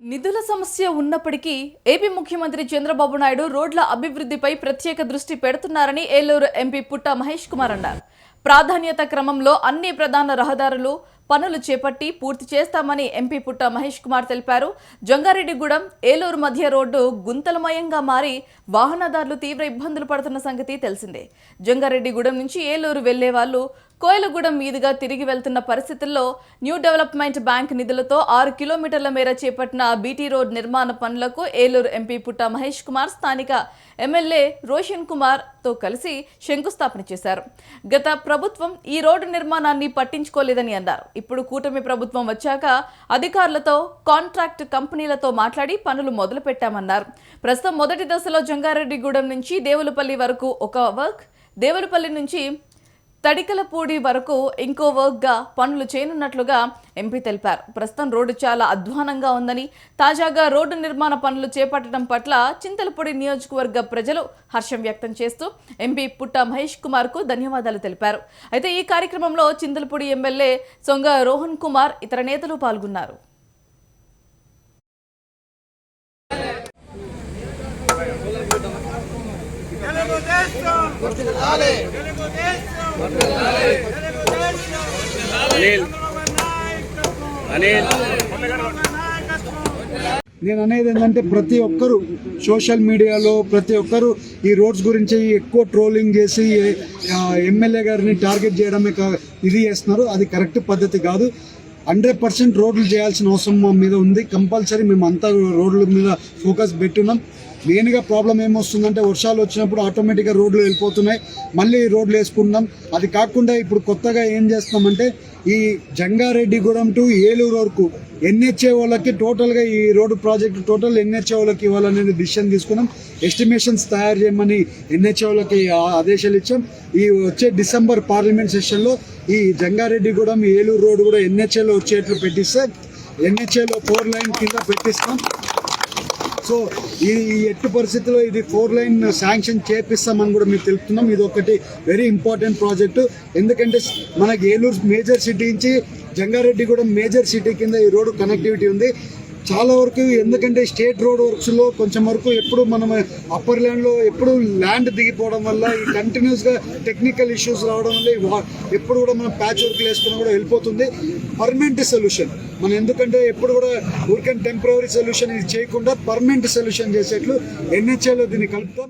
నిధుల సమస్య ఉన్నప్పటికీ ఏపీ ముఖ్యమంత్రి చంద్రబాబు నాయుడు రోడ్ల అభివృద్ధిపై ప్రత్యేక దృష్టి పెడుతున్నారని ఏలూరు ఎంపీ పుట్ట మహేష్ కుమార్ అన్నారు. ప్రాధాన్యత క్రమంలో అన్ని ప్రధాన రహదారులు పనులు చేపట్టి పూర్తి చేస్తామని ఎంపీ పుట్ట మహేష్ కుమార్ తెలిపారు. జంగారెడ్డిగూడెం ఏలూరు మధ్య రోడ్డు గుంతలమయంగా మారి వాహనదారులు తీవ్ర ఇబ్బందులు పడుతున్న సంగతి తెలిసిందే. జంగారెడ్డిగూడెం నుంచి ఏలూరు వెళ్ళే వాళ్ళు కోయలగూడెం మీదుగా తిరిగి వెళ్తున్న పరిస్థితుల్లో న్యూ డెవలప్మెంట్ బ్యాంక్ నిధులతో ఆరు కిలోమీటర్ల మేర చేపట్టిన బీటీ రోడ్ నిర్మాణ పనులకు ఏలూరు ఎంపీ పుట్ట మహేష్ కుమార్ స్థానిక ఎమ్మెల్యే రోషన్ కుమార్తో కలిసి శంకుస్థాపన చేశారు. గత ప్రభుత్వం ఈ రోడ్డు నిర్మాణాన్ని పట్టించుకోలేదని అన్నారు. ఇప్పుడు కూటమి ప్రభుత్వం వచ్చాక అధికారులతో కాంట్రాక్ట్ కంపెనీలతో మాట్లాడి పనులు మొదలు పెట్టామన్నారు ప్రస్తుతం మొదటి దశలో జంగారెడ్డిగూడెం నుంచి దేవులపల్లి వరకు ఒక వర్క్ దేవులపల్లి నుంచి తడికలపూడి వరకు ఇంకో వర్క్గా పనులు చేయనున్నట్లుగా ఎంపీ తెలిపారు. ప్రస్తుతం రోడ్డు చాలా అధ్వానంగా ఉందని తాజాగా రోడ్డు నిర్మాణ పనులు చేపట్టడం పట్ల చింతలపూడి నియోజకవర్గ ప్రజలు హర్షం వ్యక్తం చేస్తూ ఎంపీ పుట్ట మహేష్ కుమార్కు ధన్యవాదాలు తెలిపారు. అయితే ఈ కార్యక్రమంలో చింతలపూడి ఎమ్మెల్యే సొంగ రోహన్ కుమార్ ఇతర నేతలు పాల్గొన్నారు. నేను అనేది ఏంటంటే ప్రతి ఒక్కరు సోషల్ మీడియాలో ప్రతి ఒక్కరు ఈ రోడ్స్ గురించి ఎక్కువ ట్రోలింగ్ చేసి ఎమ్మెల్యే గారిని టార్గెట్ చేయడమే కా- ఇది చేస్తున్నారు. అది కరెక్ట్ పద్ధతి కాదు. హండ్రెడ్ పర్సెంట్ రోడ్లు చేయాల్సిన అవసరం మా మీద ఉంది. కంపల్సరీ మేము అంతా రోడ్ల మీద ఫోకస్ పెట్టున్నాం. మెయిన్గా ప్రాబ్లం ఏమొస్తుందంటే వర్షాలు వచ్చినప్పుడు ఆటోమేటిక్గా రోడ్లు వెళ్ళిపోతున్నాయి. మళ్ళీ రోడ్లు వేసుకున్నాం అది కాకుండా ఇప్పుడు కొత్తగా ఏం చేస్తున్నామంటే ఈ జంగారెడ్డిగూడెం టు ఏలూరు వరకు ఎన్హెచ్ఏ వాళ్ళకి టోటల్గా ఈ రోడ్డు ప్రాజెక్ట్ టోటల్ ఎన్హెచ్ఏ వాళ్ళకి ఇవ్వాలనేది డిసిషన్ తీసుకున్నాం. ఎస్టిమేషన్స్ తయారు చేయమని ఎన్హెచ్ఏ వాళ్ళకి ఆదేశాలు ఇచ్చాం. ఈ వచ్చే డిసెంబర్ పార్లమెంట్ సెషన్లో ఈ జంగారెడ్డిగూడెం ఏలూరు రోడ్డు కూడా ఎన్హెచ్ఏలో వచ్చేట్లు పెట్టిస్తే ఎన్హెచ్ఏలో ఫోర్ లైన్ కింద పెట్టిస్తాం. సో ఈ ఎట్టి పరిస్థితిలో ఇది ఫోర్ లైన్ శాంక్షన్ చేపిస్తామని కూడా మీకు తెలుపుతున్నాం. ఇది ఒకటి వెరీ ఇంపార్టెంట్ ప్రాజెక్టు ఎందుకంటే మనకి ఏలూరు మేజర్ సిటీ నుంచి జంగారెడ్డి కూడా మేజర్ సిటీ కింద ఈ రోడ్డు కనెక్టివిటీ ఉంది. చాలా వరకు ఎందుకంటే స్టేట్ రోడ్ వర్క్స్లో కొంచెం వరకు ఎప్పుడు మనం అప్పర్ ల్యాండ్లో ఎప్పుడు ల్యాండ్ దిగిపోవడం వల్ల ఈ కంటిన్యూస్గా టెక్నికల్ ఇష్యూస్ రావడం వల్ల ఎప్పుడు కూడా మనం ప్యాచ్ వర్క్ వేసుకున్నా కూడా వెళ్ళిపోతుంది. పర్మనెంట్ సొల్యూషన్ మనం ఎందుకంటే ఎప్పుడు కూడా ఊరికని టెంపరీ సొల్యూషన్ ఇది చేయకుండా పర్మనెంట్ సొల్యూషన్ చేసేట్లు ఎన్హెచ్ఏలో దీన్ని కలుపుతాం.